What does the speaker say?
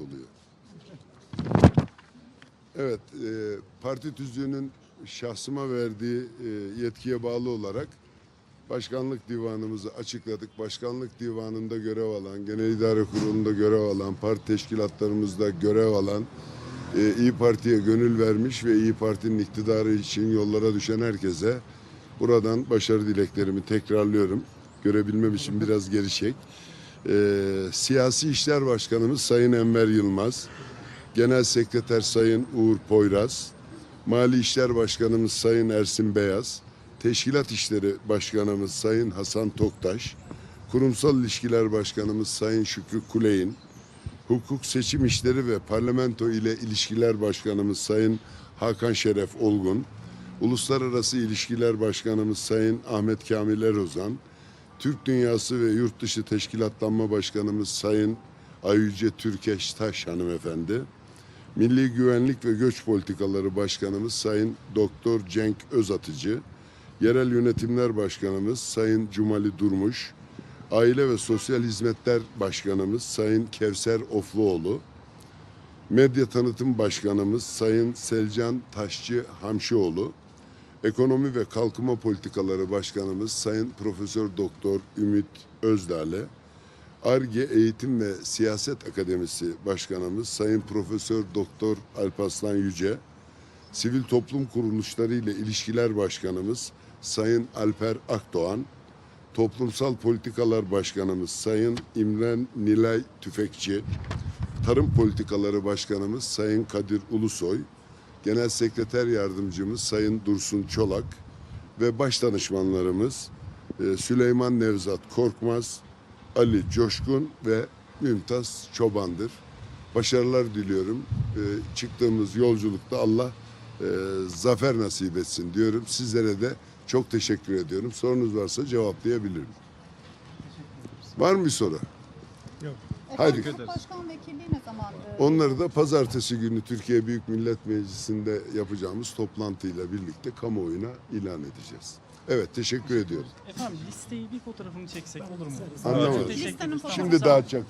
oluyor. Evet, e, parti tüzüğünün şahsıma verdiği e, yetkiye bağlı olarak başkanlık divanımızı açıkladık. Başkanlık divanında görev alan, genel idare kurulunda görev alan, parti teşkilatlarımızda görev alan, e, İyi Parti'ye gönül vermiş ve İyi Parti'nin iktidarı için yollara düşen herkese buradan başarı dileklerimi tekrarlıyorum. Görebilmem için biraz geri çek. E, Siyasi İşler Başkanımız Sayın Enver Yılmaz, Genel Sekreter Sayın Uğur Poyraz, Mali İşler Başkanımız Sayın Ersin Beyaz, Teşkilat İşleri Başkanımız Sayın Hasan Toktaş, Kurumsal İlişkiler Başkanımız Sayın Şükrü Kuley'in, Hukuk Seçim İşleri ve Parlamento ile İlişkiler Başkanımız Sayın Hakan Şeref Olgun, Uluslararası İlişkiler Başkanımız Sayın Ahmet Kamil Erozan, Türk Dünyası ve Yurt Dışı Teşkilatlanma Başkanımız Sayın Ayüce Türkeş Taş hanımefendi, Milli Güvenlik ve Göç Politikaları Başkanımız Sayın Doktor Cenk Özatıcı, Yerel Yönetimler Başkanımız Sayın Cumali Durmuş, Aile ve Sosyal Hizmetler Başkanımız Sayın Kevser Ofluoğlu, Medya Tanıtım Başkanımız Sayın Selcan Taşçı Hamşioğlu, Ekonomi ve Kalkınma Politikaları Başkanımız Sayın Profesör Doktor Ümit Özdağ'le, ARGE Eğitim ve Siyaset Akademisi Başkanımız Sayın Profesör Doktor Alparslan Yüce, Sivil Toplum Kuruluşları ile İlişkiler Başkanımız Sayın Alper Akdoğan, Toplumsal Politikalar Başkanımız Sayın İmren Nilay Tüfekçi, Tarım Politikaları Başkanımız Sayın Kadir Ulusoy, Genel Sekreter Yardımcımız Sayın Dursun Çolak ve baş danışmanlarımız e, Süleyman Nevzat Korkmaz, Ali Coşkun ve Mümtaz Çoban'dır. Başarılar diliyorum. E, çıktığımız yolculukta Allah e, zafer nasip etsin diyorum. Sizlere de çok teşekkür ediyorum. Sorunuz varsa cevaplayabilirim. Var mı bir soru? Haydi. Başkan vekilliği ne zaman? Onları da pazartesi günü Türkiye Büyük Millet Meclisi'nde yapacağımız toplantıyla birlikte kamuoyuna ilan edeceğiz. Evet teşekkür ediyorum. Efendim listeyi bir fotoğrafını çeksek olur mu? Anlamadım. Teşekkür Listenin ederiz. fotoğrafı- Şimdi dağıtacak